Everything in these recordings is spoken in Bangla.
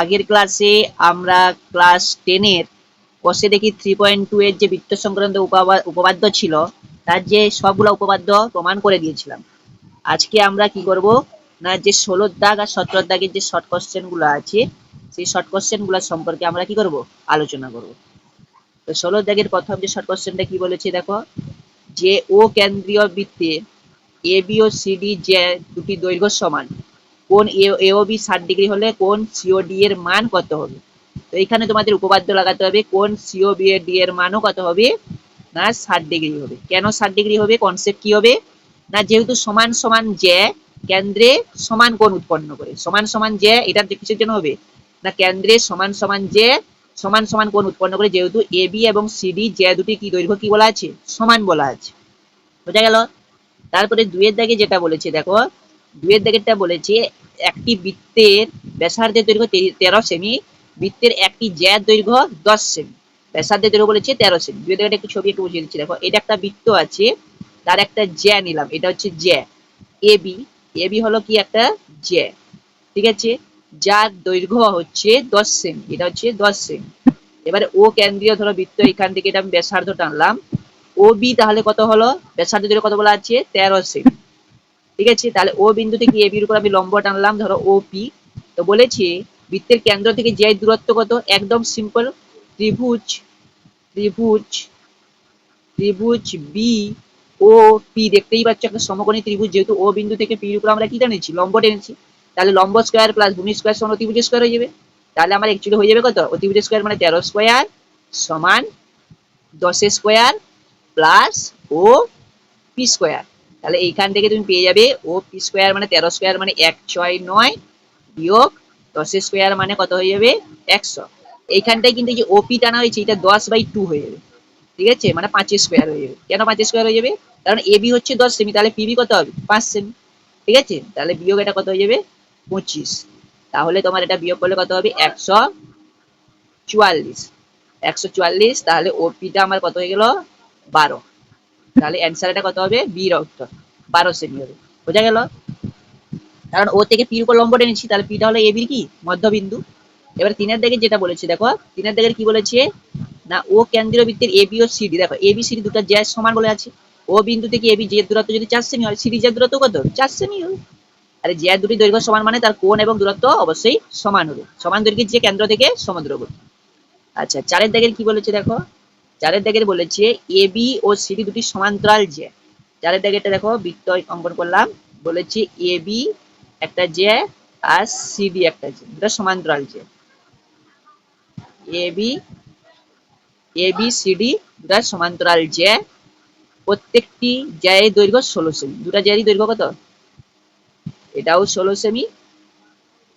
আগের ক্লাসে আমরা ক্লাস টেনের কোষে দেখি থ্রি পয়েন্ট টু এর যে বৃত্ত সংক্রান্ত উপপাদ্য ছিল, তার যে সবগুলো উপপাদ্য প্রমাণ করে দিয়েছিলাম। আজকে আমরা কি করব? না, যে ষোলোর দাগ আর সতেরোর দাগের যে শর্ট কোশ্চেনগুলো আছে, সেই শর্ট কোশ্চেনগুলো সম্পর্কে আমরা কি করব? আলোচনা করব। তো ষোলোর দাগের প্রথম যে শর্ট কোশ্চেনটা কি বলেছে দেখো? যে ও কেন্দ্রীয় বৃত্তে এ বি ও সিডি যে দুটি দৈর্ঘ্য সমান। কোন এ ও বি ষাট ডিগ্রি হলে কোন সিওডি এর মান কত হবে? তো এখানে তোমাদের উপপাদ্য লাগাতে হবে কোন সিও বি এর ডি এর মানও কত হবে? না, ষাট ডিগ্রি হবে। কেন ষাট ডিগ্রি হবে? কনসেপ্ট কি হবে? না, যেহেতু সমান সমান যে কেন্দ্রে সমান কোণ উৎপন্ন করে। সমান সমান যে এটা কিসের জন্য হবে? না, কেন্দ্রে সমান সমান যে সমান সমান কোণ উৎপন্ন করে, যেহেতু এ বি এবং সিডি যে দুটি কি দৈর্ঘ্য কি বলা আছে? সমান বলা আছে। বোঝা গেল? তারপরে দুয়ের দাগে যেটা বলেছে, দেখো দুয়ের দাগেরটা বলেছে, একটি বৃত্তের ব্যাসার্ধের দৈর্ঘ্য তেরো সেমি, বৃত্তের একটি জ্যার দৈর্ঘ্য দশ সেমি। ব্যাসার্ধের দৈর্ঘ্য বলেছে তেরো সেমি। দুয়ের দাগের একটু ছবি একটু বুঝিয়ে দিচ্ছি। দেখো, এটা একটা বৃত্ত আছে, তার একটা জ্যা নিলাম, এটা হচ্ছে জ্যা। এ বি এ বি হলো কি একটা জ্যা। ঠিক আছে? যার দৈর্ঘ্য হচ্ছে দশ সেমি, এটা হচ্ছে দশ সেমি। এবারে ও কেন্দ্রীয় ধরো বৃত্ত, এখান থেকে এটা আমি ব্যাসার্ধ টানলাম। ও বি তাহলে কত হলো? ব্যাসার্ধ দৈর্ঘ্য কত বলা আছে? তেরো সেমি। ঠিক আছে? তাহলে ও বিন্দু থেকে এ বির উপর আমি লম্ব টানলাম ধরো ও পি। তো বলেছি, বৃত্তের কেন্দ্র থেকে যে দূরত্ব কত? একদম সিম্পল ত্রিভুজ ত্রিভুজ ত্রিভুজ বি ও পি দেখতেই পাচ্ছ একটা সমকোণী ত্রিভুজ, যেহেতু ও বিন্দু থেকে পির উপর আমরা কি টেনেছি? লম্ব টেনেছি। তাহলে লম্ব স্কোয়ার প্লাস ভূমি স্কোয়ার সমান অতিভুজ স্কোয়ার হয়ে যাবে। তাহলে আমার অ্যাকচুয়ালি হয়ে যাবে কত? অতিভুজ স্কোয়ার মানে তেরো স্কোয়ার সমান দশ square plus O P square তাহলে এইখান থেকে তুমি পেয়ে যাবে ও পি স্কোয়ার মানে তেরো স্কোয়ার মানে এক, ছয়, নয় বিয়োগ দশ স্কোয়ার মানে কত হয়ে যাবে? একশো। এইখানটায় কিন্তু যে ওপি টানা হয়েছে, এটা দশ বাই টু হয়ে যাবে। ঠিক আছে? মানে পাঁচ স্কোয়ার হয়ে যাবে। কেন পাঁচ স্কোয়ার হয়ে যাবে? কারণ এ বি হচ্ছে দশ সেমি তাহলে পিবি কত হবে? পাঁচ সেমি ঠিক আছে? তাহলে বিয়োগ এটা কত হয়ে যাবে? পঁচিশ। তাহলে তোমার এটা বিয়োগ করলে কত হবে? একশো চুয়াল্লিশ। একশো চুয়াল্লিশ, তাহলে ওপিটা আমার কত হয়ে গেল? বারো। তাহলে অ্যান্সার এটা কত হবে? বির উত্তর। বারো সেমি হবে। বোঝা গেল? কারণ ও থেকে পির উপর লম্ব টেনেছি তাহলে পিটা হলো এবির কি? মধ্যবিন্দু। এবার তিনের দিকে যেটা বলেছে, দেখো, তিনের দিকের কি বলেছে? না ও কেন্দ্রীয় বৃত্তের এ বি ও সিডি দেখো এ বি সিডি দুটো জ্যা সমান বলে আছে। ও বিন্দু থেকে এবি যে দূরত্ব যদি চার সেমি হয় সিডি যে দূরত্ব কত? চার সেমি হবে আরে জ্যা দুটি দৈর্ঘ্য সমান মানে তার কোণ এবং দূরত্ব অবশ্যই সমান হবে। সমান দৈর্ঘ্যের যে কেন্দ্র থেকে সমুদ্রবর্তী আচ্ছা চারের দাগের কি বলেছে, দেখো? চারের দাগের বলেছে এ বি ও সিডি দুটি সমান্তরাল যে। চারের দাগেরটা দেখো বৃত্ত অঙ্কন করলাম। বলেছে এ বি একটা যে আর সিডি একটা যে, দুটো সমান্তরাল যে। A B A B CD দুটা সমান্তরাল যে। প্রত্যেকটি জ্যায়ের দৈর্ঘ্য ষোলো সেমি। দুটা জ্যায়েরই দৈর্ঘ্য কত? এটাও ষোলো সেমি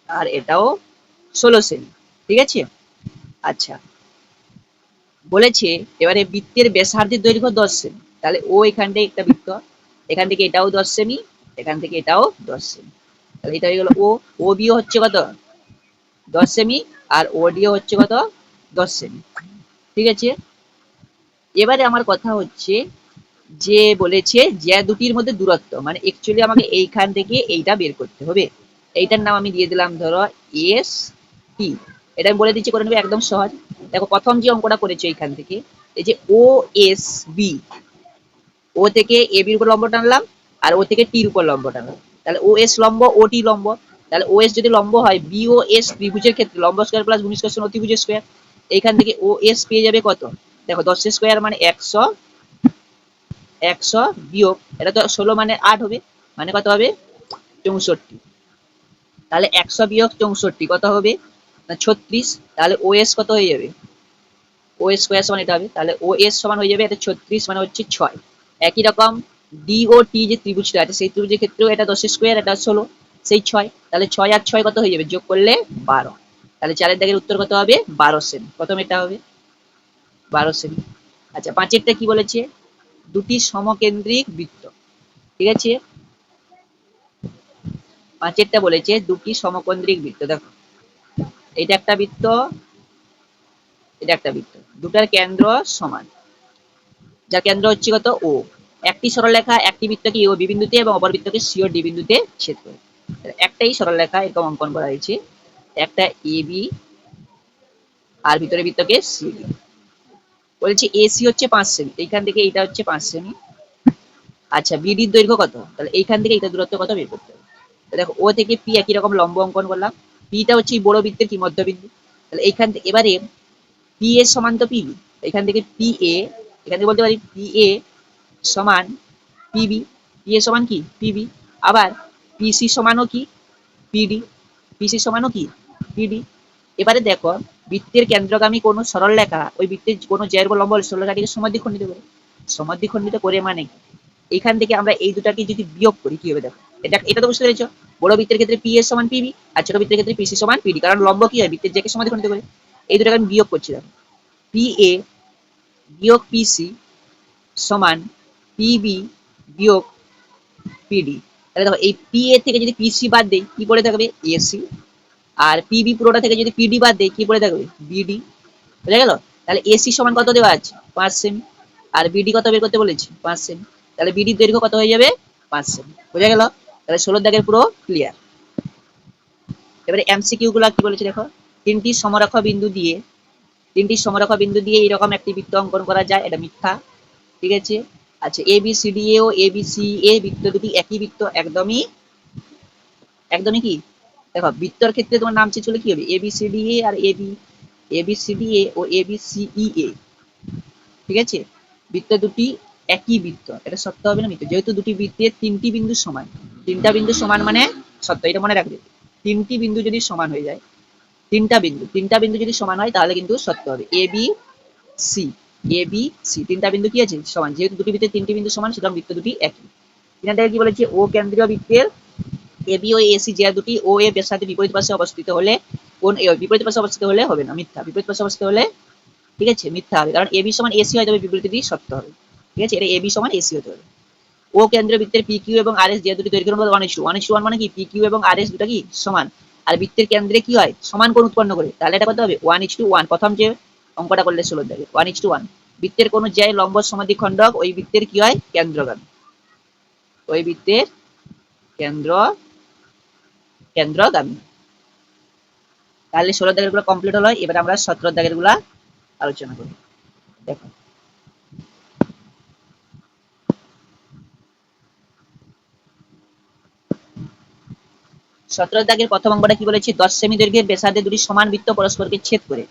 আর এটাও ষোলো সেমি। ঠিক আছে? আচ্ছা। বলেছে, এবারে বৃত্তের ব্যাসার্ধের দৈর্ঘ্য দশ সেমি। তাহলে ও এখানটায় একটা বৃত্ত, এখান থেকে এটাও দশ সেমি, এখান থেকে এটাও দশ সেমি। তাহলে এটা হয়ে গেল ও ও বিও হচ্ছে কত? দশ সেমি, আর ওডিও হচ্ছে কত? দশ সেমি। ঠিক আছে? এবারে আমার কথা হচ্ছে যে বলেছে যে দুটির মধ্যে দূরত্ব মানে অ্যাকচুয়ালি আমাকে এইখান থেকে এইটা বের করতে হবে। এইটার নাম আমি দিয়ে দিলাম ধরো এস টি এটা আমি বলে দিচ্ছি, করে নেবে একদম সহজ। দেখো, প্রথম যে অঙ্কটা করেছে এইখান থেকে, এই যে ও এস বি ও থেকে এ বির উপর লম্ব টানলাম আর ও থেকে টির উপর লম্ব টানলাম তাহলে ও এস লম্ব ও টি লম্ব। তাহলে ও এস যদি লম্ব হয় বি ও এস ত্রিভুজের ক্ষেত্রে, লম্ব স্কোয়ার প্লাস ভূমি স্কোয়ার সমান অতিভুজ স্কোয়ার এইখান থেকে ও এস পেয়ে যাবে কত? দেখো দশ স্কোয়ার মানে একশো একশো বিয়োগ, এটা তো ষোলো মানে আট হবে মানে কত হবে? চৌষট্টি। তাহলে একশো বিয়োগ চৌষট্টি, কত হবে? না, ছত্রিশ, তাহলে ও এস কত হয়ে যাবে? ও এস স্কোয়ার সমান এটা হবে, তাহলে ও এস সমান হয়ে যাবে এটা ছত্রিশ মানে হচ্ছে ছয়। একই রকম ডি ও টি যে ত্রিভুজটা আছে সেই ত্রিভুজের ক্ষেত্রেও এটা দশ স্কোয়ার, এটা ষোলো সেই ছয়, তাহলে ছয় আর ছয় কত হয়ে যাবে? যোগ করলে বারো। তাহলে চারের দাগের উত্তর কত হবে? বারো সেমি। প্রথম এটা হবে? বারো সেমি। আচ্ছা পাঁচেরটা কি বলেছে? দুটি সমকেন্দ্রিক বৃত্ত। ঠিক আছে? পাঁচেরটা বলেছে দুটি সমকেন্দ্রিক বৃত্ত, দেখো। এটা একটা বৃত্ত, এটা একটা বৃত্ত। দুটার কেন্দ্র সমান। যার কেন্দ্র হচ্ছে কত ও একটি সরলরেখা, একটি বৃত্তকে ও বি বিন্দুতে এবং অপর বৃত্তকে সি ও ডি বিন্দুতে ছেদ করে। একটাই সরলরেখা এরকম অঙ্কন করা হয়েছে। একটা এ বি আর ভিতরে বৃত্তকে সি বলছি এসি হচ্ছে পাঁচ সেমি এইখান থেকে এইটা হচ্ছে পাঁচ সেমি আচ্ছা বিডির দৈর্ঘ্য কত? তাহলে এইখান থেকে এইটা দূরত্ব কত বের করতে হবে? দেখো ও থেকে পি একই রকম লম্ব অঙ্কন করলাম। পিটা হচ্ছে বড় বৃত্তের কি? মধ্যবিন্দু। তাহলে এইখান থেকে এবারে পি এ সমান তো পিবি এখান থেকে পি এ এখান থেকে বলতে পারি পি এ সমান পিবি পি এ সমান কি? পিবি আবার পিসি সমানও কি? পিডি পিসি সমানও কি? পিডি এবারে দেখো, বৃত্তের কেন্দ্রগামী কোনো সরল রেখা, ওই বৃত্তের কোনো জ্যার লম্ব সরল রেখাটিকে সমাদ্বিখণ্ডিত করে। সমাদ্বিখণ্ডিত করে মানে এখান থেকে আমরা এই দুটাকে যদি বিয়োগ করি, কি হবে দেখো? এটা এটা তো বুঝতে পেরেছ? বড় বৃত্তের ক্ষেত্রে পি এর সমান পিবি আর ছোট বৃত্তের ক্ষেত্রে পিসি সমান পিডি কারণ লম্ব কি হয়? বৃত্তের জ্যাকে সমাদ্বিখণ্ডিত করে। এই দুটাকে আমি বিয়োগ করছি দেখো। পি এ বিয়োগ পিসি সমান পিবি বিয়োগ পিডি তাহলে দেখো, এই পি এ থেকে যদি পিসি বাদ দেই, কি পড়ে থাকবে? এসি আর পিবি পুরোটা থেকে যদি পিডি বাদ দেই, কি পড়ে থাকবে? বিডি বুঝা গেল? তাহলে এসি সমান কত দেওয়া আছে? পাঁচ সেমি। আর বিডি কত বের করতে বলেছি? পাঁচ সেমি। তাহলে বিডি দৈর্ঘ্য কত হয়ে যাবে? পাঁচ সেমি। বুঝা গেল? তাহলে ষোলো দাগের পুরো ক্লিয়ার এবারে এমসিকিউ গুলো কি বলেছে দেখো? তিনটি সমরেখ বিন্দু দিয়ে, তিনটি সমরেখ বিন্দু দিয়ে এরকম একটি বৃত্ত অঙ্কন করা যায়, এটা মিথ্যা, ঠিক আছে? আচ্ছা A B C D A O A B C এ বৃত্ত দুটি একই বৃত্ত, একদমই একদমই কি? দেখো, বৃত্তর ক্ষেত্রে তোমার নাম চেয়ে চলে কি হবে? A B C D A R A B A B C D A O A B C E A ঠিক আছে? বৃত্ত দুটি একই বৃত্ত, এটা সত্য হবে না মিথ্য। যেহেতু দুটি বৃত্তের তিনটি বিন্দু সমান, তিনটা বিন্দু সমান মানে সত্য, এটা মনে রাখবে। তিনটি বিন্দু যদি সমান হয়ে যায়, তিনটা বিন্দু তিনটা বিন্দু যদি সমান হয়, তাহলে কিন্তু সত্য হবে। A B C A B C তিনটা বিন্দু কি আছে? সমান। যেহেতু দুটি বৃত্তের তিনটি বিন্দু সমান, সুতরাং বৃত্ত দুটি একই। এখান থেকে কি বলেছে? ও কেন্দ্রীয় বৃত্তের এ বি ও এসি যে দুটি ও এ এর সাথে বিপরীত পাশে অবস্থিত হলে, কোন এ বিপরীত পাশে অবস্থিত হলে হবে না। মিথ্যা। বিপরীত পাশে অবস্থিত হলে, ঠিক আছে, মিথ্যা হবে। কারণ এ বি সমান এসি হয়, তবে বিপরীতটি সত্য হবে। ঠিক আছে? এটা এ বি সমান এসি হতে হবে। ও কেন্দ্রীয় বৃত্তের পি কিউ এবং আর এস যে দুটি দৈর্ঘ্য অনুপাত one is one is one মানে কি? পি কিউ এবং আর এস দুটা কি? সমান। আর বৃত্তের কেন্দ্রে কি হয়? সমান কোণ উৎপন্ন করে। তাহলে এটা কত হবে? ওয়ান ইস টু ওয়ান প্রথম যে অঙ্কটা করলে ষোলো দেবে ওয়ান ইস টু ওয়ান বৃত্তের কোনো যে লম্ব সমাধি খণ্ডক, ওই বৃত্তের কি হয়? কেন্দ্রগামী। ওই বৃত্তের কেন্দ্র, কেন্দ্রগামী। তাহলে ষোলো দাগেরগুলো কমপ্লিট হলো। এবার আমরা সতেরো দাগেরগুলা আলোচনা করি। দেখো। সতেরো দাগের প্রথম অঙ্কটা কি বলেছি? দশ সেমি দৈর্ঘ্যের ব্যাসার্ধে দুটি সমান বৃত্ত পরস্পরকে ছেদ করে।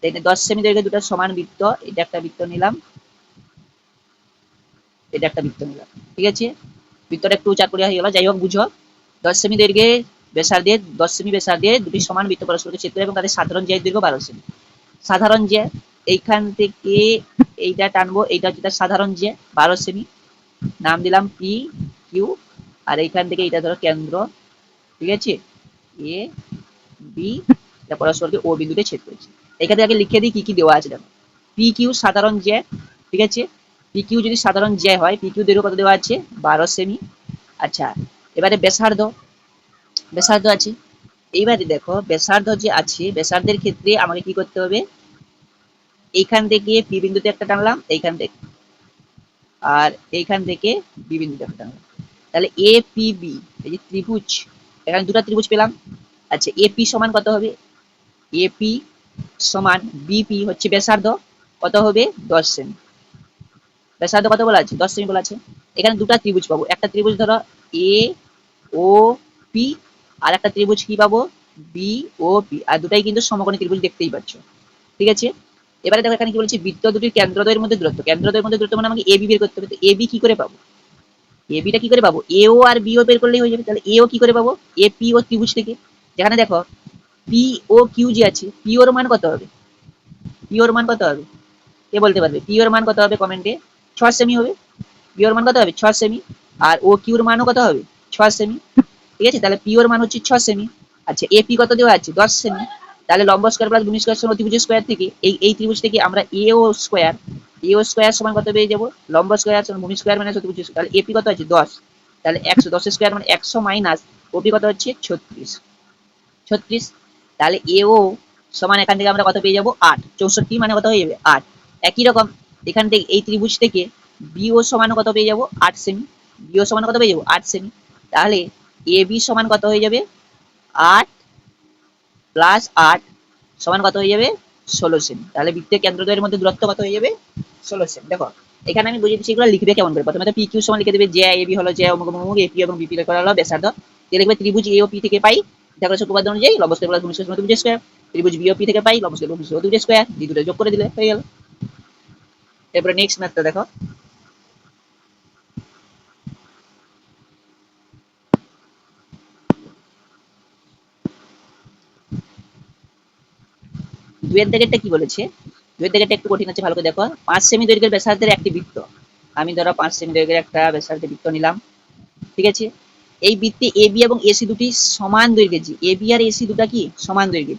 তাই দশ সেমি দৈর্ঘ্যের দুটো সমান বৃত্ত, এটা একটা বৃত্ত নিলাম। এটা একটা বৃত্ত নিলাম। ঠিক আছে? বৃত্তটা একটু উঁচা করে হয়ে গেল। যাই হোক, বুঝো। দশ সেমি দৈর্ঘ্যে ব্যাসার্ধে, দশ সেমি ব্যাসার্ধে দুটি সমান বৃত্ত পরস্পরকে ছেদ করে এবং তাদের সাধারণ জ্যায়ের দৈর্ঘ্য বারো সেমি। সাধারণ যে এইখান থেকে এইটা টানবো, এইটা হচ্ছে তার সাধারণ যে বারো সেমি। নাম দিলাম পি কিউ আর এইখান থেকে এইটা ধরো কেন্দ্র। ঠিক আছে? এ বি এটা পরস্পরকে ও বিন্দুতে ছেদ করেছে। এখানে আগে লিখে দিই কি কি দেওয়া আছে, দেখো। পি কিউ সাধারণ জ্যা, ঠিক আছে? পি কিউ যদি সাধারণ জ্যা হয় পি কিউ দৈর্ঘ্য কত দেওয়া আছে? বারো সেমি। আচ্ছা এবারে ব্যাসার্ধ। ব্যাসার্ধ আছে। এইবারে দেখো, ব্যাসার্ধ যে আছে, ব্যাসার্ধের ক্ষেত্রে আমাকে কি করতে হবে? এইখান থেকে পি বিন্দুতে একটা টানলাম, এইখান থেকে। আর এইখান থেকে বি বিন্দুতে একটা টানলাম। তাহলে এ পি বি এই যে ত্রিভুজ এখানে দুটো ত্রিভুজ পেলাম। আচ্ছা এপি সমান কত হবে? এপি সমান বিপি হচ্ছে ব্যাসার্ধ। কত হবে? দশ সেমি। ব্যাসার্ধ কত বলা আছে? দশ সেমি বলা আছে। এখানে দুটো ত্রিভুজ পাবো। একটা ত্রিভুজ ধরো এ ও পি আর একটা ত্রিভুজ কি পাবো? বি ও পি আর দুটাই কিন্তু সমকোণী ত্রিভুজ দেখতেই পাচ্ছ। ঠিক আছে? এবারে দেখো এখানে কি বলছি? বৃত্ত দুটির কেন্দ্রদ্বয়ের মধ্যে দূরত্ব। কেন্দ্রদ্বয়ের মধ্যে দূরত্ব মানে আমাকে এবি বের করতে হবে। তো এবি কি করে পাবো? এবিটা কি করে পাবো? এও আর বিও বের করলেই হয়ে যাবে। তাহলে এও কি করে পাবো? এ পি ও ত্রিভুজ থেকে যেখানে দেখো পি ও কিউ যে আছে পি ওর মান কত হবে? পি ওর মান কত হবে? কে বলতে পারবে? পি ওর মান কত হবে কমেন্টে ছ সেমি হবে। পি ওর মান কত হবে? ছ সেমি আর ও কিউর মানও কত হবে? ছ সেমি ঠিক আছে? তাহলে পি ওর মান হচ্ছে ছ সেমি আচ্ছা এ পি কত দেওয়া আছে? দশ সেমি তাহলে লম্ব স্কোয়ার প্লাস ভূমি স্কোয়ার সমান ত্রিভুজ স্কোয়ার থেকে এই এই ত্রিভুজ থেকে আমরা এ ও স্কোয়ার এ ও স্কোয়ার সমান কত পেয়ে যাব? লম্ব স্কোয়ার সমান ভূমি স্কোয়ার মানে ত্রিভুজ তাহলে এপি কত আছে দশ। তাহলে একশো দশ স্কোয়ার মানে একশো মাইনাস ওপি কত হচ্ছে? ছত্রিশ। ছত্রিশ। তাহলে এ ও সমান এখান থেকে আমরা কত পেয়ে যাব? আট। চৌষট্টি মানে কত হয়ে যাবে? আট। একই রকম এখান থেকে, এই ত্রিভুজ থেকে বিও সমান কত পেয়ে যাব? আট সেমি বিও সমান কত পেয়ে যাব? আট সেমি তাহলে এ বি সমান কত হয়ে যাবে? আট প্লাস আট সমান কত হয়ে যাবে? ষোলো সেমি তাহলে বৃত্তের কেন্দ্রদ্বয়ের মধ্যে দূরত্ব কত হয়ে যাবে? ষোলো সেমি দেখো, এখানে আমি বুঝিয়ে দিচ্ছি এগুলো লিখবে কেমন করে। প্রথমে তো পি কিউ সমান লিখে দেবে যে এ বি হলো যে অমুক অমুক এপি এবং বিপি করা হলো ব্যাসার্ধ। দিয়ে লিখবে ত্রিভুজ এ ও পি থেকে পাই দেখো শুক্রবার অনুযায়ী লবস্কের প্লাস ভূমি স্কোয়ার ত্রিভুজ স্কোয়ার ত্রিভুজ বি ও পি থেকে পাই, লবস্কের ভূমি স্কোয়ার ত্রিভুজ স্কোয়ার দুটো যোগ করে দিলে হয়ে গেল। এরপরে নেক্সট ম্যাথটা দেখো। দুয়ের দাগেরটা কি বলেছে? দুয়ের দাগেরটা একটু কঠিন আছে, ভালো করে দেখো। পাঁচ সেমি দৈর্ঘ্যের ব্যাসার্ধের একটি বৃত্ত। আমি ধরো পাঁচ সেমি দৈর্ঘ্যের একটা ব্যাসার্ধের বৃত্ত নিলাম। ঠিক আছে? এই বৃত্তে এ, বি এবং এসি দুটি সমান দৈর্ঘ্যের এ, বি আর এসি দুটা কি? সমান দৈর্ঘ্যের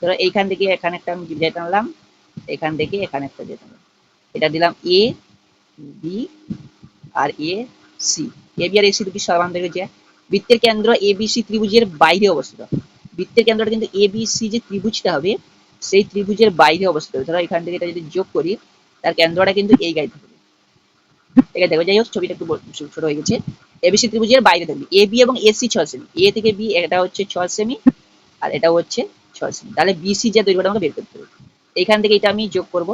ধরো এইখান থেকে এখানে একটা আমি যেটা আনলাম এখান থেকে এখানে একটা যেটা আনলাম এটা দিলাম এ, বি আর এ, সি। এ, বি আর এসি দুটি সমান দৈর্ঘ্যের বৃত্তের কেন্দ্র এ, বি, সি ত্রিভুজের বাইরে অবস্থিত। বৃত্তের কেন্দ্রটা কিন্তু এ, বি, সি যে ত্রিভুজটা হবে সেই ত্রিভুজের বাইরে অবস্থিত। হবে ধরো এখান থেকে এটা যদি যোগ করি, তার কেন্দ্রটা কিন্তু এই গাড়ি থাকবে ঠিক আছে দেখো, যাই হোক, ছবিটা একটু ছোট হয়ে গেছে। এবিসি ত্রিভুজের বাইরে থাকবে। এ বি এবং এসি ছ সেমি এ থেকে বি, এটা হচ্ছে ছ সেমি আর এটা হচ্ছে ছ সেমি তাহলে বিসি যে দৈর্ঘ্যটা আমাকে বের করতে হবে। এখান থেকে এটা আমি যোগ করব।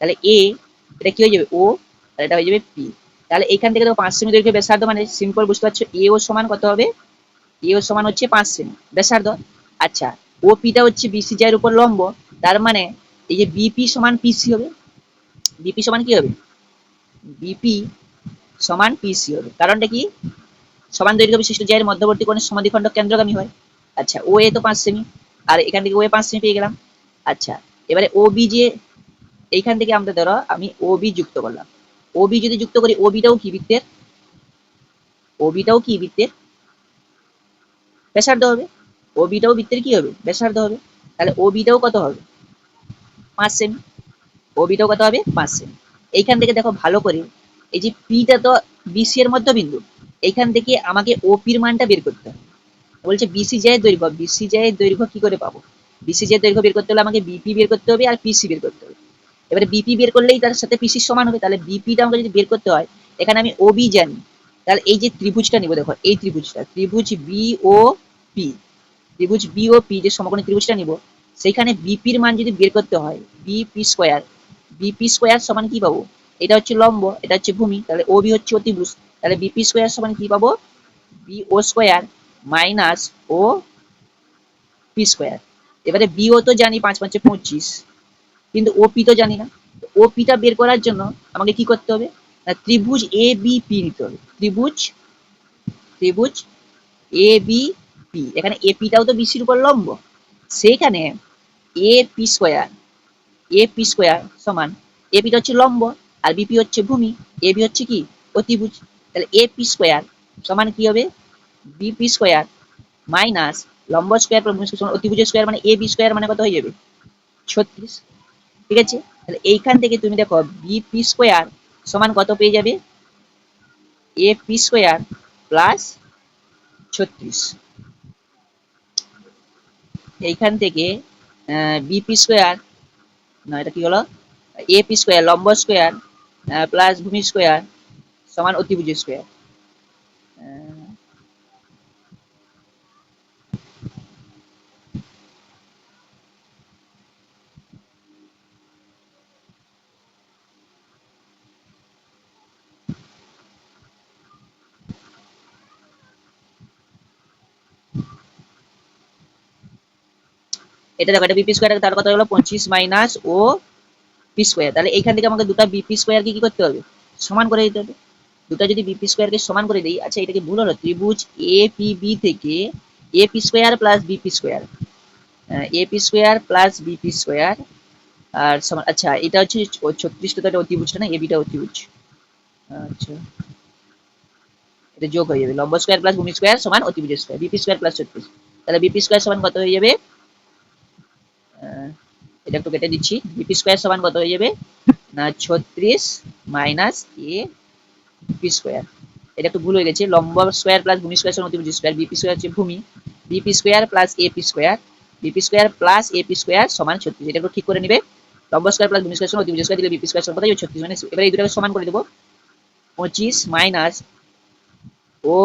তাহলে এ, এটা কি হয়ে যাবে? ও, আর এটা হয়ে যাবে পি। তাহলে এখান থেকে দেখো, পাঁচ সেমি দৈর্ঘ্য ব্যাসার্ধ মানে সিম্পল, বুঝতে পারছ? এ ও সমান কত হবে? এ ও সমান হচ্ছে পাঁচ সেমি ব্যাসার্ধ? আচ্ছা ও পিটা হচ্ছে বিসি এর উপর লম্ব, তার মানে এই যে বিপি সমান পিসি হবে। বিপি সমান কি হবে? বিপি সমান পিসি হবে। কারণটা কি? সমান দৈর্ঘ্য বিশিষ্ট জ্যায়ের মধ্যবর্তী কোণের সমাধিখণ্ড কেন্দ্রগামী হয়। আচ্ছা ও এ তো পাঁচ সেমি আর এখান থেকে ও এ পাঁচ সেমি পেয়ে গেলাম। আচ্ছা এবারে ও বি যে এইখান থেকে আমরা ধরো আমি ও বি যুক্ত করলাম। ও বি যদি যুক্ত করি ও বিটাও কি বৃত্তের? ও বিটাও কি বৃত্তের? ব্যাসার্ধ হবে। ও বিটাও বৃত্তের কি হবে? ব্যাসার্ধ হবে। তাহলে ও বিটাও কত হবে? পাঁচ সেমি। ও বিটাও কত হবে? পাঁচ সেমি। এইখান থেকে দেখো ভালো করে। এই যে পিটা তো বিসি এর মধ্যবিন্দু। এইখান থেকে আমাকে ওপির মানটা বের করতে হবে। বলছে বিসি যায় দৈর্ঘ্য। বিসি যায় দৈর্ঘ্য কি করে পাবো? বিসি যায় দৈর্ঘ্য বের করতে হলে আমাকে বিপি বের করতে হবে আর পিসি বের করতে হবে। এবারে বিপি বের করলেই তার সাথে পিসি সমান হবে। তাহলে বিপিটা আমাকে যদি বের করতে হয়, এখানে আমি ওবি জানি। তাহলে এই যে ত্রিভুজটা নিব, দেখো, এই ত্রিভুজটা। ত্রিভুজ বি ও পি ত্রিভুজ বি ও পি যে সমকোণী ত্রিভুজটা নিব, সেইখানে বিপির মান যদি বের করতে হয় বিপি স্কোয়ার বিপি স্কোয়ার সমান কি পাবো? এটা হচ্ছে লম্ব, এটা হচ্ছে ভূমি, তাহলে ও বি হচ্ছে অতিভুজ, তাহলে বিপি স্কোয়ার সমান কি পাবো? B O square minus O P square এবারে বি ও তো জানি পাঁচ পাঁচে পঁচিশ, কিন্তু ও পি তো জানি না। ও পিটা বের করার জন্য আমাকে কি করতে হবে? না, ত্রিভুজ এ বি পি নিতে হবে। ত্রিভুজ ত্রিভুজ এ বি পি এখানে এ পিটাও তো বিসির উপর লম্ব। সেইখানে A P square A P square সমান এ পিটা হচ্ছে লম্ব আর বিপি হচ্ছে ভূমি। এ বি হচ্ছে কি? অতিভুজ। তাহলে এ পি স্কোয়ার সমান কি হবে? বিপি স্কোয়ার মাইনাস লম্ব স্কোয়ার অতিভুজ স্কোয়ার মানে এ বি স্কোয়ার মানে কত হয়ে যাবে? ছত্রিশ। ঠিক আছে? তাহলে এইখান থেকে তুমি দেখো বিপি স্কোয়ার সমান কত পেয়ে যাবে? এ পি স্কোয়ার প্লাস ছত্রিশ। এইখান থেকে বিপি স্কোয়ার না, এটা কি হলো? এ পি স্কোয়ার লম্ব স্কোয়ার প্লাস ভূমি স্কোয়ার সমান অতিভুজ স্কোয়ার এটা দেখো, এটা বিপি স্কোয়ার তার কথা হলো পঁচিশ মাইনাস ও পি স্কোয়ার তাহলে এইখান থেকে আমাকে দুটো বিপি স্কোয়ারকে কি করতে হবে? সমান করে দিতে হবে। দুটো যদি বিপি স্কোয়ারকে সমান করে দিই আচ্ছা এটাকে ভুল হলো, ত্রিভুজ এ পি বি থেকে A P square plus BP square A P square plus BP square আর সমান আচ্ছা এটা হচ্ছে ছত্রিশটা তো এটা অতিভুজটা না এ বিটা অতিভুজ। আচ্ছা এটা যোগ হয়ে যাবে। লম্ব স্কোয়ার প্লাস ভূমি স্কোয়ার সমান অতিভুজ স্কোয়ার বিপি স্কোয়ার প্লাস ছত্রিশ। তাহলে বিপি স্কোয়ার সমান কত হয়ে যাবে? এটা একটু কেটে দিচ্ছি। বিপি স্কোয়ার সমান কত হয়ে যাবে? না, ছত্রিশ মাইনাস এ পি স্কোয়ার এটা একটু ভুল হয়ে গেছে। লম্ব স্কোয়ার প্লাস ভূমি স্কোয়ার সমান অতিভুজ স্কোয়ার বিপি স্কোয়ার হচ্ছে ভূমি। BP square plus A P square BP square plus A P square সমান ছত্রিশ। এটা একটু ঠিক করে নিবে। লম্ব স্কোয়ার প্লাস ভূমি স্কোয়ার সমান অতিভুজ স্কোয়ার দিলে বিপি স্কোয়ার সমান কত ছত্রিশ মানে এবার এই দুটাকে সমান করে দেবো। পঁচিশ মাইনাস ও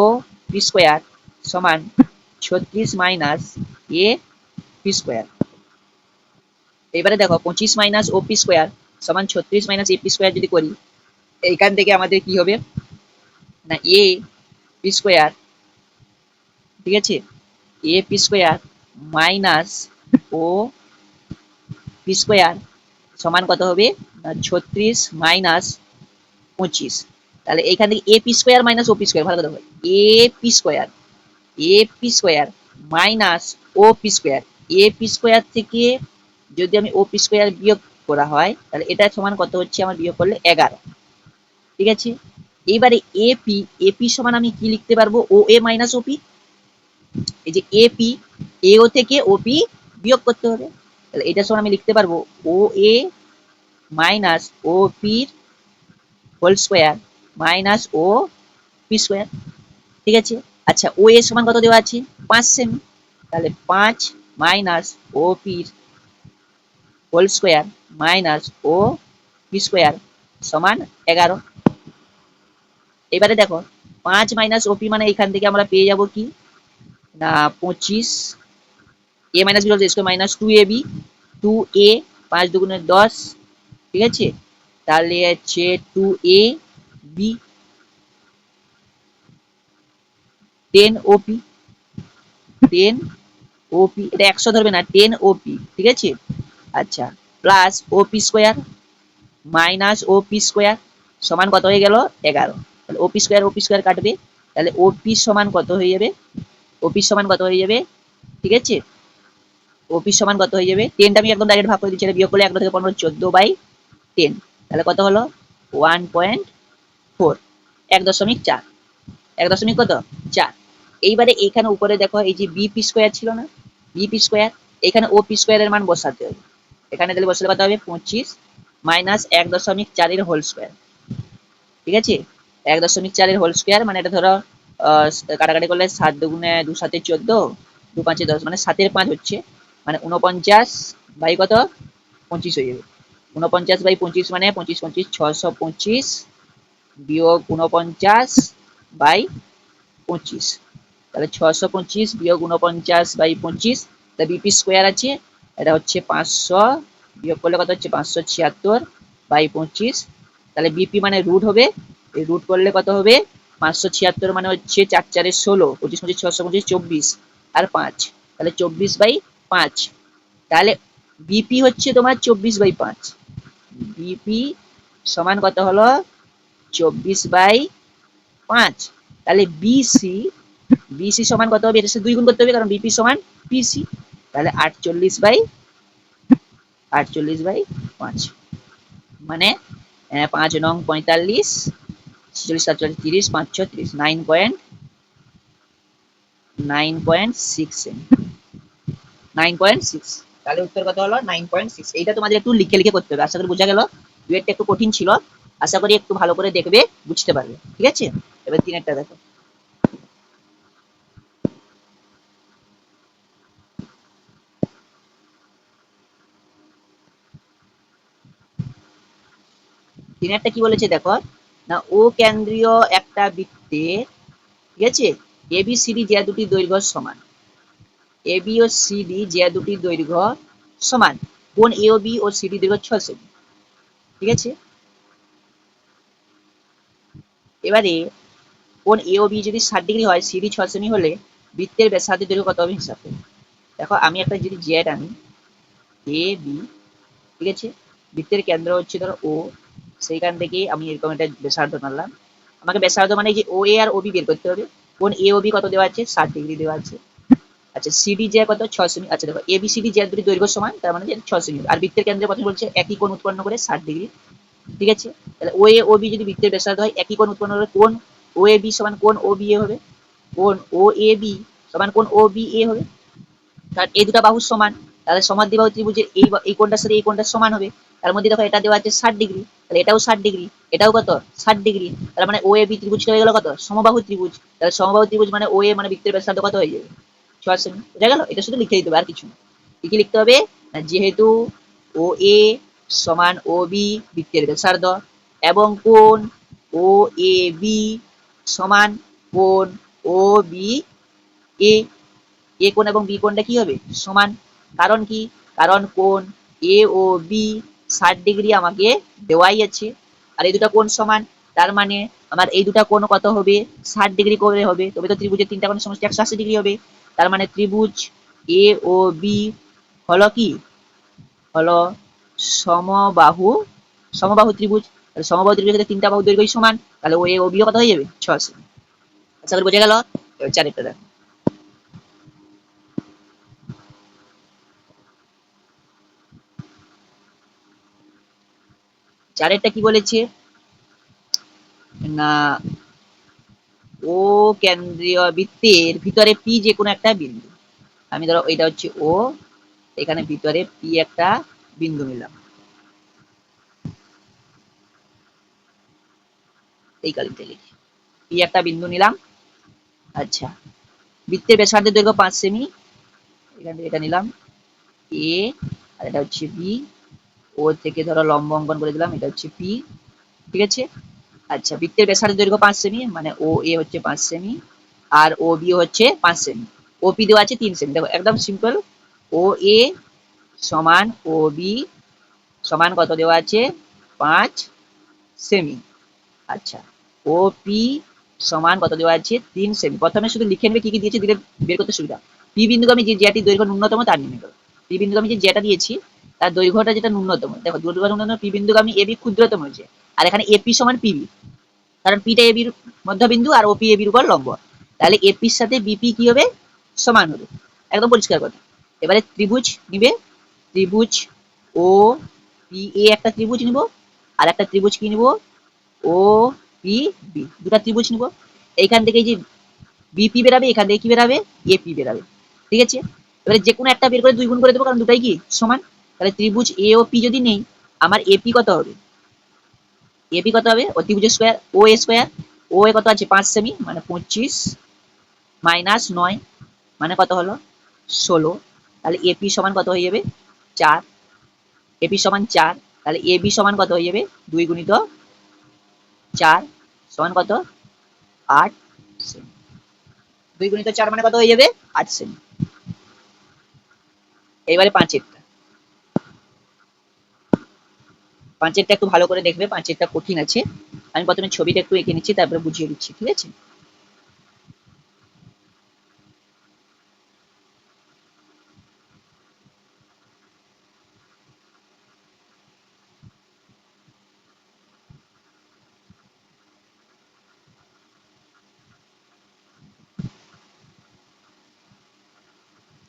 পি স্কোয়ার সমান ছত্রিশ মাইনাস এ পি স্কোয়ার এবারে দেখো, পঁচিশ মাইনাস ও পি স্কোয়ার সমান ছত্রিশ মাইনাস এ পি স্কোয়ার যদি করি, এইখান থেকে আমাদের কি হবে? না এ পি স্কোয়ার ঠিক আছে? A P square minus O P square সমান কত হবে? না, ছত্রিশ মাইনাস পঁচিশ। তাহলে এইখান থেকে A P square minus O P square ভালো কথা A P square A P square minus O P square A P square থেকে যদি আমি ও পি স্কোয়ার বিয়োগ করা হয়, তাহলে এটা সমান কত হচ্ছে? আমার বিয়োগ করলে এগারো। ঠিক আছে? এইবারে এপি এপি সমান আমি কি লিখতে পারব? ও এ মাইনাস ওপি এই যে এপি এও থেকে ওপি বিয়োগ করতে হবে। তাহলে এটা সমান আমি লিখতে পারব ও এ মাইনাস ও পির whole square minus O P square ঠিক আছে? আচ্ছা ও এর সমান কত দেওয়া আছে? পাঁচ সেমি। তাহলে পাঁচ মাইনাস ও পির whole square minus O square সমান এগারো। এবারে দেখো, পাঁচ মাইনাস ওপি মানে এখান থেকে আমরা পেয়ে যাব কি? না, পঁচিশ। A minus B square minus two A B two A পাঁচ দুগুণে দশ। ঠিক আছে? তাহলে হচ্ছে two A B ten OP ten OP এটা একশো ধরবে না টেন ওপি ঠিক আছে? আচ্ছা plus O P square minus O P square সমান কত হয়ে গেল এগারো। তাহলে OP square O P square কাটবে, তাহলে ওপি সমান কত হয়ে যাবে? ওপি সমান কত হয়ে যাবে? ঠিক আছে? ওপি সমান কত হয়ে যাবে? টেনটা আমি একদম ডাইরেক্ট ভাগ করে দিচ্ছি বিয়োগ করলে এগারো থেকে পনেরো, চোদ্দ বাই টেন তাহলে কত হলো? ওয়ান পয়েন্ট ফোর এক দশমিক চার। এক দশমিক কত? চার। এইবারে এইখানে উপরে দেখো, এই যে বি পি স্কোয়ার ছিল না বি পি স্কোয়ার এখানে ও পি স্কোয়ারের মান বসাতে হবে। এখানে তাহলে বসলে কত হবে? পঁচিশ মাইনাস এক দশমিক চারের হোল স্কোয়ার ঠিক আছে? এক দশমিক চারের হোল স্কোয়ার মানে এটা ধরো কাটাকাটি করলে সাত দুগুণে দু সাতে চোদ্দ, দু পাঁচে দশ মানে সাতের পাঁচ হচ্ছে। মানে উনপঞ্চাশ বাই কত? পঁচিশ হয়ে যাবে। উনপঞ্চাশ বাই পঁচিশ মানে পঁচিশ পঁচিশ, ছশো পঁচিশ বিয়োগ উনপঞ্চাশ বাই পঁচিশ। তাহলে ছশো পঁচিশ বিয়োগ উনপঞ্চাশ বাই পঁচিশ, তা বিপি স্কোয়ার আছে এটা হচ্ছে পাঁচশো, বিয়োগ করলে কত হচ্ছে? পাঁচশো ছিয়াত্তর বাই পঁচিশ। তাহলে বিপি মানে রুট হবে। এই রুট করলে কত হবে? পাঁচশো ছিয়াত্তর মানে হচ্ছে চার চারের ষোলো, পঁচিশ পঁচিশ ছশো পঁচিশ চব্বিশ আর পাঁচ। তাহলে চব্বিশ বাই পাঁচ। তাহলে বিপি হচ্ছে তোমার চব্বিশ বাই পাঁচ। বিপি সমান কত হলো? চব্বিশ বাই পাঁচ। তাহলে বিসি বিসি সমান কত হবে? এটা দুই গুণ করতে হবে, কারণ বিপি সমান পিসি তাহলে আটচল্লিশ বাই আটচল্লিশ বাই পাঁচ। মানে পাঁচ নং পঁয়তাল্লিশ, ছেচল্লিশ, সাতচল্লিশ, তিরিশ পাঁচ ছত্রিশ nine point nine point six nine point six তাহলে উত্তর কত হলো? নাইন পয়েন্ট সিক্স এইটা তোমাদের একটু লিখে লিখে করতে হবে। আশা করি বোঝা গেল? ডুয়েটটা একটু কঠিন ছিল। আশা করি একটু ভালো করে দেখবে, বুঝতে পারবে। ঠিক আছে? এবার তিনেরটা দেখো। তিনেরটা কি বলেছে দেখো? না ও কেন্দ্রীয় একটা বৃত্তে, ঠিক আছে? এবিসিডি যে দুটি দৈর্ঘ্য সমান। এবি ও সিডি যে দুটি দৈর্ঘ্য সমান। কোন এ ও বি ও সিডি দৈর্ঘ্য ছ সেমি। ঠিক আছে? এবারে, কোন এ ও বি যদি ষাট ডিগ্রি হয় সিডি ছ সেমি হলে বৃত্তের ব্যাসার্ধের দৈর্ঘ্য কত হবে হিসাব। দেখো, আমি একটা যদি জেড আনি এ বি ঠিক আছে? বৃত্তের কেন্দ্র হচ্ছে ধরো ও সেইখান থেকে আমি এরকম একটা ব্যাসার্ধ মারলাম আমাকে ব্যাসার্ধ মানে যে ও এ আর ও বি বের করতে হবে। কোন এ ও বি কত দেওয়া আছে? ষাট ডিগ্রি দেওয়া আছে। আচ্ছা সিডি যে কত? ছ সেমি আচ্ছা দেখো এ বি সিডি যে দুটি দৈর্ঘ্য সমান, তার মানে যে ছ সেমি আর বৃত্তের কেন্দ্রে কথা বলছে, একই কোণ উৎপন্ন করে ষাট ডিগ্রি ঠিক আছে? তাহলে ও এ ও বি যদি বৃত্তের ব্যাসার্ধ হয়, একই কোণ উৎপন্ন করে কোন ও এ বি সমান কোন ও বি এ হবে। কোন ও এ বি সমান কোন ও বি এ হবে। কারণ এই দুটো বাহু সমান। তাহলে সমাদ্বিবাহু ত্রিভুজের এই এই কোণটার সাথে এই কোণটা সমান হবে, তার মধ্যে দেখো এটা দেওয়া আছে ষাট ডিগ্রি, তাহলে এটাও ষাট ডিগ্রি, এটাও কত? ষাট ডিগ্রি তার মানে ও এ বি ত্রিভুজটা হয়ে গেল কত? সমবাহু ত্রিভুজ, তাহলে সমবাহু ত্রিভুজ মানে ও এ মানে বৃত্তের ব্যাসার্ধ কত হয়ে যাবে? ছয় সেমি বোঝা গেল? এটা শুধু লিখে দিতে হবে, আর কিছু কি কি লিখতে হবে? না যেহেতু ও এ সমান ও বি বৃত্তের ব্যাসার্ধ, এবং কোণ ও এ বি সমান কোণ ও বি এ এ কোণ এবং বি কোণটা কি হবে? সমান কারণ কি? কারণ কোন এ ও বি ষাট ডিগ্রি আমাকে দেওয়াই আছে আর এই দুটো কোন সমান, তার মানে আমার এই দুটো কোণ কত হবে? ষাট ডিগ্রি করে হবে। তবে তো ত্রিভুজের তিনটা কোণের সমষ্টি একশো আশি ডিগ্রি হবে। তার মানে ত্রিভুজ এ ও বি হলো কি? হলো সমবাহু সমবাহু ত্রিভুজ। তাহলে সমবাহু ত্রিভুজের তিনটা বাহু দৈর্ঘ্যই সমান। তাহলে ও এ ও বিও কত হয়ে যাবে? ছশো আশা করি বোঝা গেল? চারেরটা দেখো। চারেরটা কি বলেছে? না, ও কেন্দ্রীয় বৃত্তের ভিতরে পি যে কোনো একটা বিন্দু। আমি ধরো এটা হচ্ছে ও, এখানে ভিতরে পি একটা বিন্দু নিলাম। এই লিখি। পি একটা বিন্দু নিলাম। আচ্ছা। বৃত্তের ব্যাসার্ধের দৈর্ঘ্য পাঁচ সেমি। এখান থেকে এটা নিলাম। এ, আর এটা হচ্ছে বি। ও থেকে ধরো লম্ব অঙ্কন করে দিলাম, এটা হচ্ছে পি ঠিক আছে? আচ্ছা বৃত্তের ব্যাসার্ধের দৈর্ঘ্য পাঁচ সেমি মানে ও এ হচ্ছে পাঁচ সেমি আর ও বি হচ্ছে পাঁচ সেমি ও পি দেওয়া আছে তিন সেমি দেখো, একদম সিম্পল ও এ সমান ও বি সমান কত দেওয়া আছে? পাঁচ সেমি আচ্ছা ও পি সমান কত দেওয়া আছে? তিন সেমি প্রথমে শুধু লিখে নেবে কি কি দিয়েছে, দিলে বের করতে সুবিধা। পি বিন্দুকে আমি যে যেটি দৈর্ঘ্য ন্যূনতম, তার নির্ণয় করো। পি বিন্দুকে আমি যে যেটা দিয়েছি তার দৈর্ঘ্যটা যেটা ন্যূনতম। দেখো দৈর্ঘ্য ন্যূনতম পি বিন্দুগামী এবি ক্ষুদ্রতম হয়েছে আর এখানে এপি সমান পিবি কারণ পিটা এবির মধ্যবিন্দু আর ওপি এবির উপর লম্ব তাহলে এপির সাথে বিপি কি হবে? সমান হবে। একদম পরিষ্কার কথা। এবারে ত্রিভুজ নিবে। ত্রিভুজ ও পি এ একটা ত্রিভুজ নিব। আর একটা ত্রিভুজ কি নিব? ও পি বি দুটা ত্রিভুজ নিব। এইখান থেকে যে বিপি বেরাবে, এখান থেকে কি বেরাবে? এপি বেরাবে। ঠিক আছে? এবারে যে কোনো একটা বের করে দুই গুণ করে দেবো, কারণ দুটাই কি? সমান। তাহলে ত্রিভুজ এ ও পি যদি নেই, আমার এপি কত হবে? এপি কত হবে? ও ত্রিভুজ স্কোয়ার ও এ স্কোয়ার ও এ কত আছে? পাঁচ সেমি মানে পঁচিশ মাইনাস নয় মানে কত হলো? ষোলো। তাহলে এপি সমান কত হয়ে যাবে? চার। এপি সমান চার, তাহলে এ বি সমান কত হয়ে যাবে? দুই গুণিত চার, সমান কত? আট সেমি দুই গুণিত চার মানে কত হয়ে যাবে? আট সেমি এবারে পাঁচেরটা। পাঁচেরটা একটু ভালো করে দেখবে, পাঁচেরটা কঠিন আছে। আমি প্রথমে ছবিটা একটু এঁকে নিচ্ছি, তারপরে বুঝিয়ে দিচ্ছি, ঠিক আছে?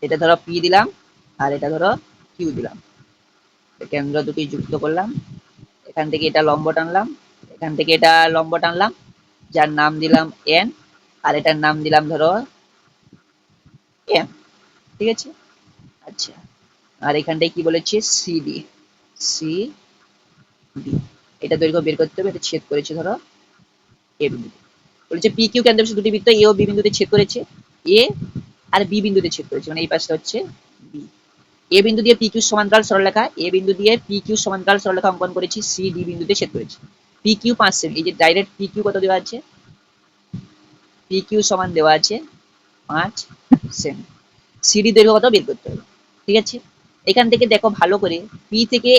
এটা ধরো পি দিলাম, আর এটা ধরো কিউ দিলাম। কেন্দ্র দুটি যুক্ত করলাম। এখান থেকে এটা লম্ব টানলাম, এখান থেকে এটা লম্ব টানলাম, যার নাম দিলাম এন আর এটার নাম দিলাম ধরো এম ঠিক আছে? আচ্ছা আর এখানটায় কি বলেছে? সি ডি সি ডি এটা দৈর্ঘ্য বের করতে হবে, এটা ছেদ করেছে ধরো এ বিন্দু বলেছে পি কিউ কেন্দ্র দুটি বৃত্ত এ ও বি বিন্দুতে ছেদ করেছে। এ আর বি বিন্দুতে ছেদ করেছে মানে এই পাশটা হচ্ছে এ বিন্দু দিয়ে পি কিউ সমান্তরাল সরলরেখা এ বিন্দু দিয়ে পি কিউ সমান্তরাল সরলরেখা অঙ্কন করেছি সি ডি বিন্দুতে ছেদ করেছি। পি কিউ পাঁচ সেমি, এই যে ডাইরেক্ট পি কিউ কত দেওয়া আছে? পি কিউ সমান দেওয়া আছে পাঁচ সেমি। সিডি দৈর্ঘ্য কত? বের করতে হবে। ঠিক আছে? এখান থেকে দেখো ভালো করে পি থেকে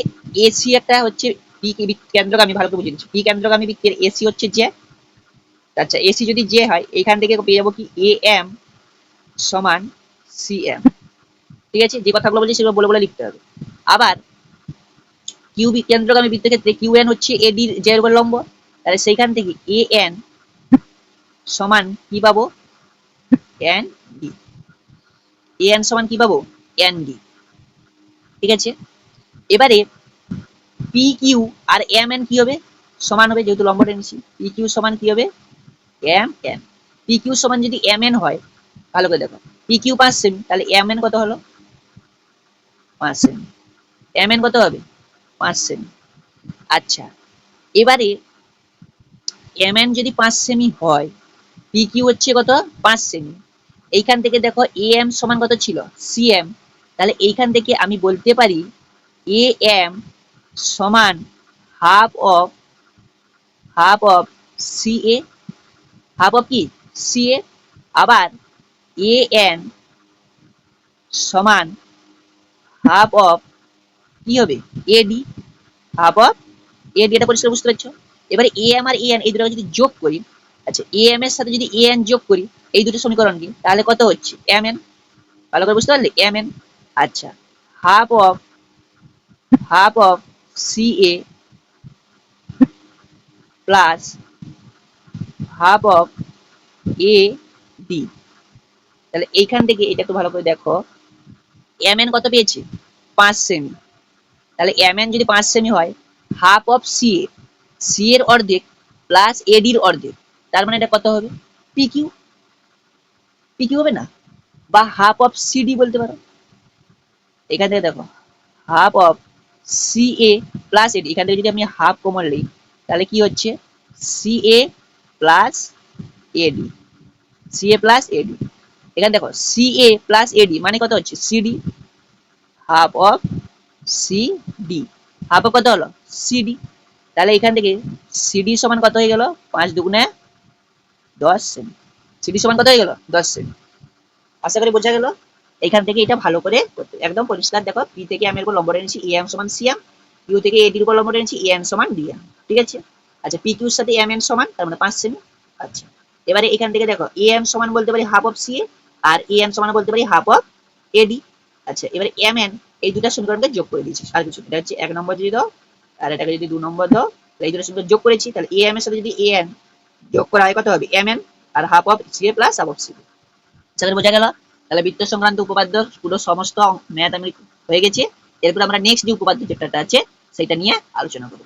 এসি একটা হচ্ছে পি কেন্দ্রগামী, ভালো করে বুঝে নিচ্ছি। পি কেন্দ্রগামী বৃত্তের এসি হচ্ছে যে আচ্ছা এসি যদি যে হয়, এখান থেকে পেয়ে যাব কি এ এম সমান সি এম ঠিক আছে? যে কথাগুলো বলছি সেগুলো বলে বলে লিখতে হবে। আবার কিউ কেন্দ্রগামী বৃত্তের ক্ষেত্রে কিউ এন হচ্ছে এডি যে উপর লম্ব। তাহলে সেইখান থেকে এ এন সমান কি পাবো? N D. এ এন সমান কি পাবো? N D. ঠিক আছে? এবারে পি কিউ আর এম এন কি হবে? সমান হবে, যেহেতু লম্ব টেনেছি পি কিউ সমান কি হবে? M N. পি কিউ সমান যদি এম এন হয়, ভালো করে দেখো। পি কিউ পাঁচ সেমি, তাহলে এম এন কত হলো? পাঁচ সেমি। এম এন কত হবে? পাঁচ সেমি। আচ্ছা এবারে এম এন যদি পাঁচ সেমি হয় পি কিউ হচ্ছে কত? পাঁচ সেমি। এইখান থেকে দেখো এ এম সমান কত ছিল? সি এম তাহলে এইখান থেকে আমি বলতে পারি এ এম সমান half of half of C A half of কি? সি এ আবার এ এন সমান হাফ অফ কি হবে? এডি হাফ অফ এডি এটা পরিষ্কার বুঝতে পারছ? এবারে এ এম আর এন এই দুটো যদি যোগ করি আচ্ছা এ এম এর সাথে যদি এ এন যোগ করি, এই দুটো সমীকরণ কি? তাহলে কত হচ্ছে? এম এন ভালো করে বুঝতে পারলে? এম এন আচ্ছা half of half of C A plus half of A D তাহলে এইখান থেকে এটা একটু ভালো করে দেখো। এম এন কত পেয়েছি? পাঁচ সেমি তাহলে এম এন যদি পাঁচ সেমি হয় half of C A C এর অর্ধেক প্লাস এডির অর্ধেক। তার মানে এটা কত হবে? পি কিউ পি কিউ হবে না? বা হাফ অফ সিডি বলতে পারো। এখান থেকে দেখো half of C A plus AD এখান থেকে যদি আমি হাফ কমন নিই তাহলে কি হচ্ছে? C A plus AD C A plus AD এখানে দেখো সি এ প্লাস এডি মানে কত হচ্ছে? CD half of C D half of কত হলো? সিডি তাহলে এখান থেকে সিডি সমান কত হয়ে গেল? পাঁচ দুগুণে দশ সেমি। সিডি সমান কত হয়ে গেল? দশ সেমি। আশা করি বোঝা গেল? এখান থেকে এটা ভালো করে করতে একদম পরিষ্কার দেখো পি থেকে আমি এর উপর লম্ব এনেছি এ এম সমান সি এম ইউ থেকে এডির উপর এনেছি এ এন সমান ডি এম ঠিক আছে? আচ্ছা পি কিউর সাথে এম এন সমান, তার মানে পাঁচ সেমি। আচ্ছা এবারে এখান থেকে দেখো এ এম সমান বলতে পারি হাফ অফ সি এ আর এ এন সমান বলতে পারি হাফ অফ এডি আচ্ছা এবারে এম এন এই দুটা সমীকরণকে যোগ করে দিয়েছি, আর কিছু এটা হচ্ছে এক নম্বর যদি দাও, আর এটাকে যদি দু নম্বর দাও, তাহলে এই দুটো সমীকরণ যোগ করেছি, তাহলে এ এম এর সাথে যদি এ এন যোগ করা হয়, কত হবে? M N R half of C A plus half of C সেখানে বোঝা গেল? তাহলে বৃত্ত সংক্রান্ত উপপাদ্য পুরো সমস্ত ম্যাথ আমি হয়ে গেছে। এরপর আমরা নেক্সট যে উপপাদ্য চ্যাপ্টারটা আছে, সেটা নিয়ে আলোচনা করব।